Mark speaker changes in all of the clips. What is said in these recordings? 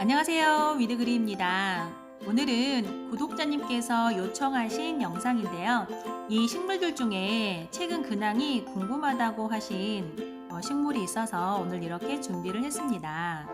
Speaker 1: 안녕하세요. 위드그리입니다. 오늘은 구독자님께서 요청하신 영상인데요. 이 식물들 중에 최근 근황이 궁금하다고 하신 어, 식물이 있어서 오늘 이렇게 준비를 했습니다.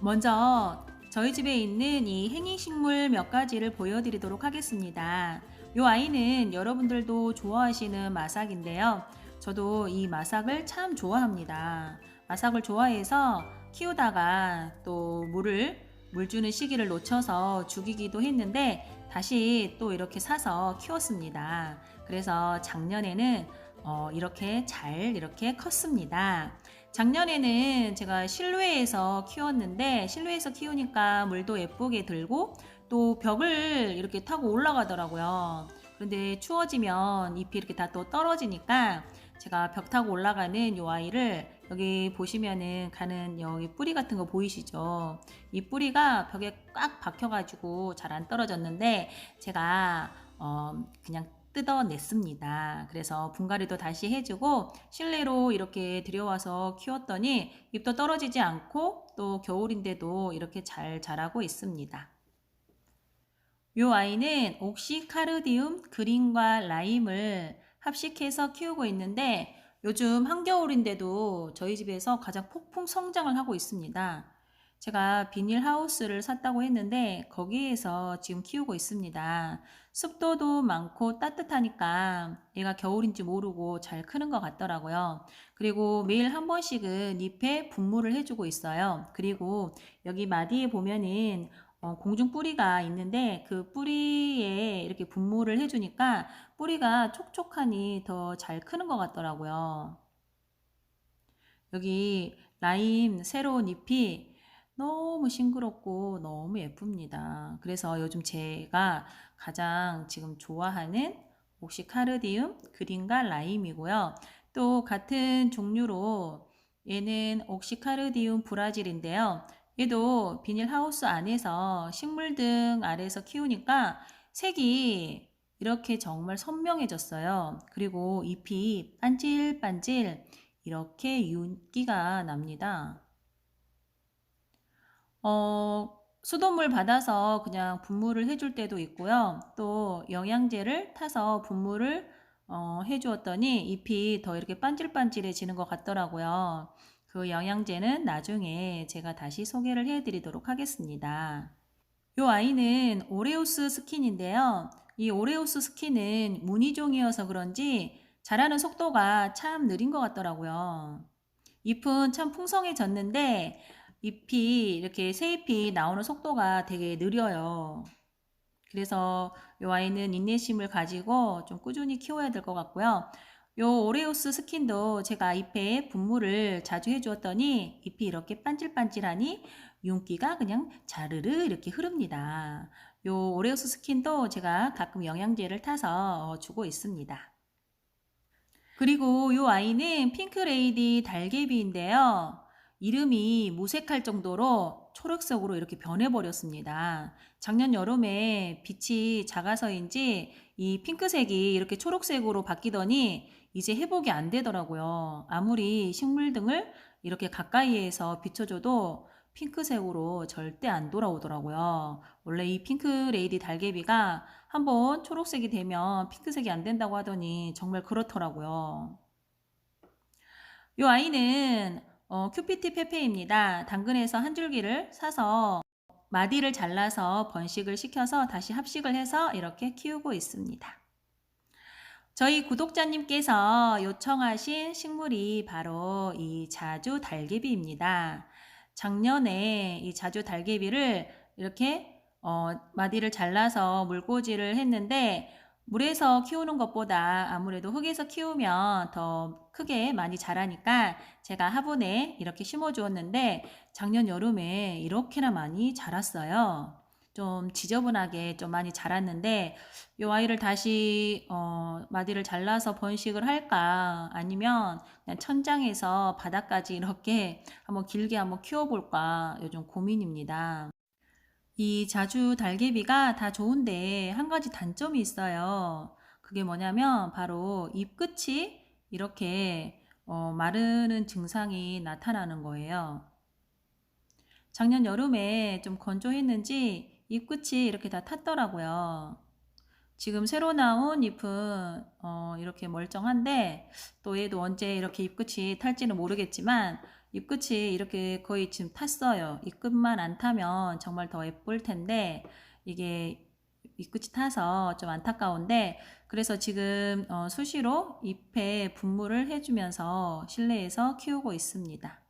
Speaker 1: 먼저 저희 집에 있는 이 행잉식물 몇 가지를 보여드리도록 하겠습니다. 이 아이는 여러분들도 좋아하시는 마삭인데요. 저도 이 마삭을 참 좋아합니다. 마삭을 좋아해서 키우다가 또 물을 물 주는 시기를 놓쳐서 죽이기도 했는데 다시 또 이렇게 사서 키웠습니다. 그래서 작년에는 어, 이렇게 잘 이렇게 컸습니다. 작년에는 제가 실외에서 키웠는데 실외에서 키우니까 물도 예쁘게 들고 또 벽을 이렇게 타고 올라가더라고요. 그런데 추워지면 잎이 이렇게 다 또 떨어지니까 제가 벽 타고 올라가는 요 아이를 여기 보시면은 가는 여기 뿌리 같은 거 보이시죠? 이 뿌리가 벽에 꽉 박혀가지고 잘 안 떨어졌는데 제가 어 그냥 뜯어냈습니다. 그래서 분갈이도 다시 해주고 실내로 이렇게 들여와서 키웠더니 잎도 떨어지지 않고 또 겨울인데도 이렇게 잘 자라고 있습니다. 이 아이는 옥시카르디움 그린과 라임을 합식해서 키우고 있는데 요즘 한겨울인데도 저희 집에서 가장 폭풍 성장을 하고 있습니다. 제가 비닐 하우스를 샀다고 했는데 거기에서 지금 키우고 있습니다. 습도도 많고 따뜻하니까 얘가 겨울인지 모르고 잘 크는 것 같더라고요. 그리고 매일 한 번씩은 잎에 분무를 해주고 있어요. 그리고 여기 마디에 보면은 어, 공중 뿌리가 있는데 그 뿌리에 이렇게 분무를 해주니까 뿌리가 촉촉하니 더 잘 크는 것 같더라고요. 여기 라임 새로운 잎이 너무 싱그럽고 너무 예쁩니다. 그래서 요즘 제가 가장 지금 좋아하는 옥시카르디움 그린과 라임이고요. 또 같은 종류로 얘는 옥시카르디움 브라질인데요. 얘도 비닐 하우스 안에서 식물 등 아래에서 키우니까 색이 이렇게 정말 선명해졌어요. 그리고 잎이 반질반질 이렇게 윤기가 납니다. 어, 수돗물 받아서 그냥 분무를 해줄 때도 있고요. 또 영양제를 타서 분무를 어, 해주었더니 잎이 더 이렇게 반질반질해지는 것 같더라고요. 그 영양제는 나중에 제가 다시 소개를 해드리도록 하겠습니다. 이 아이는 오레오스 스킨인데요. 이 오레오스 스킨은 무늬종이어서 그런지 자라는 속도가 참 느린 것 같더라고요. 잎은 참 풍성해졌는데 잎이 이렇게 새 잎이 나오는 속도가 되게 느려요. 그래서 이 아이는 인내심을 가지고 좀 꾸준히 키워야 될 것 같고요. 요 오레오스 스킨도 제가 잎에 분무를 자주 해주었더니 잎이 이렇게 반질반질하니 윤기가 그냥 자르르 이렇게 흐릅니다. 요 오레오스 스킨도 제가 가끔 영양제를 타서 주고 있습니다. 그리고 요 아이는 핑크레이디 달개비인데요. 이름이 무색할 정도로 초록색으로 이렇게 변해버렸습니다. 작년 여름에 빛이 작아서인지 이 핑크색이 이렇게 초록색으로 바뀌더니 이제 회복이 안 되더라고요. 아무리 식물 등을 이렇게 가까이에서 비춰줘도 핑크색으로 절대 안 돌아오더라고요. 원래 이 핑크 레이디 달개비가 한번 초록색이 되면 핑크색이 안 된다고 하더니 정말 그렇더라고요. 이 아이는 어, 큐피티 페페입니다. 당근에서 한 줄기를 사서 마디를 잘라서 번식을 시켜서 다시 합식을 해서 이렇게 키우고 있습니다. 저희 구독자님께서 요청하신 식물이 바로 이 자주 달개비입니다. 작년에 이 자주 달개비를 이렇게 어, 마디를 잘라서 물꽂이를 했는데 물에서 키우는 것보다 아무래도 흙에서 키우면 더 크게 많이 자라니까 제가 화분에 이렇게 심어 주었는데 작년 여름에 이렇게나 많이 자랐어요. 좀 지저분하게 좀 많이 자랐는데 이 아이를 다시 어, 마디를 잘라서 번식을 할까 아니면 그냥 천장에서 바닥까지 이렇게 한번 길게 한번 키워볼까 요즘 고민입니다. 이 자주 달개비가 다 좋은데 한 가지 단점이 있어요. 그게 뭐냐면 바로 잎 끝이 이렇게 어, 마르는 증상이 나타나는 거예요. 작년 여름에 좀 건조했는지 잎끝이 이렇게 다 탔더라고요. 지금 새로 나온 잎은 어, 이렇게 멀쩡한데 또 얘도 언제 이렇게 잎끝이 탈지는 모르겠지만 잎끝이 이렇게 거의 지금 탔어요. 잎끝만 안 타면 정말 더 예쁠 텐데 이게 잎끝이 타서 좀 안타까운데 그래서 지금 어, 수시로 잎에 분무를 해주면서 실내에서 키우고 있습니다.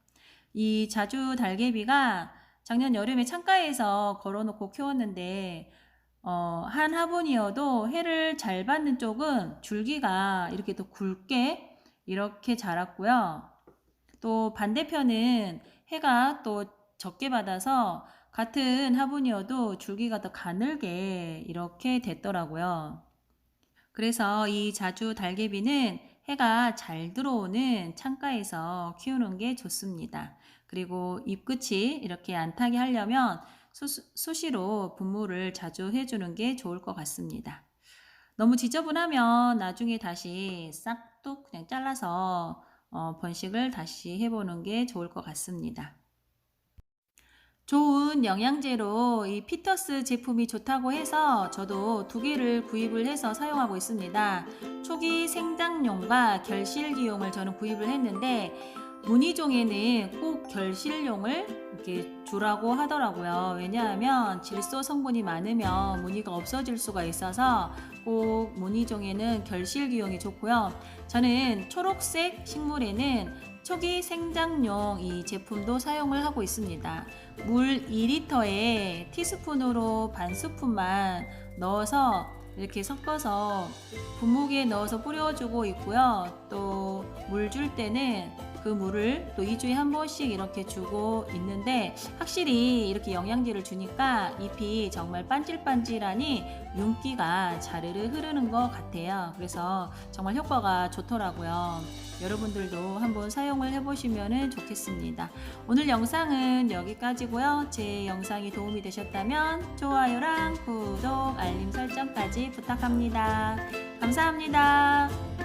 Speaker 1: 이 자주 달개비가 작년 여름에 창가에서 걸어놓고 키웠는데 어, 한 화분이어도 해를 잘 받는 쪽은 줄기가 이렇게 더 굵게 이렇게 자랐고요. 또 반대편은 해가 또 적게 받아서 같은 화분이어도 줄기가 더 가늘게 이렇게 됐더라고요. 그래서 이 자주 달개비는 해가 잘 들어오는 창가에서 키우는 게 좋습니다. 그리고 잎끝이 이렇게 안 타게 하려면 수, 수시로 분무를 자주 해주는 게 좋을 것 같습니다. 너무 지저분하면 나중에 다시 싹둑 그냥 잘라서 어, 번식을 다시 해보는 게 좋을 것 같습니다. 좋은 영양제로 이 피터스 제품이 좋다고 해서 저도 두 개를 구입을 해서 사용하고 있습니다. 초기 생장용과 결실기용을 저는 구입을 했는데 무늬종에는 꼭 결실용을 이렇게 주라고 하더라고요. 왜냐하면 질소 성분이 많으면 무늬가 없어질 수가 있어서 꼭 무늬종에는 결실 기용이 좋고요. 저는 초록색 식물에는 초기 생장용 이 제품도 사용을 하고 있습니다. 물 2리터에 티스푼으로 반 스푼만 넣어서 이렇게 섞어서 분무기에 넣어서 뿌려주고 있고요. 또 물 줄 때는 그 물을 또 2주에 한 번씩 이렇게 주고 있는데 확실히 이렇게 영양제를 주니까 잎이 정말 반질반질하니 윤기가 자르르 흐르는 것 같아요. 그래서 정말 효과가 좋더라고요. 여러분들도 한번 사용을 해보시면 좋겠습니다. 오늘 영상은 여기까지고요. 제 영상이 도움이 되셨다면 좋아요랑 구독, 알림 설정까지 부탁합니다. 감사합니다.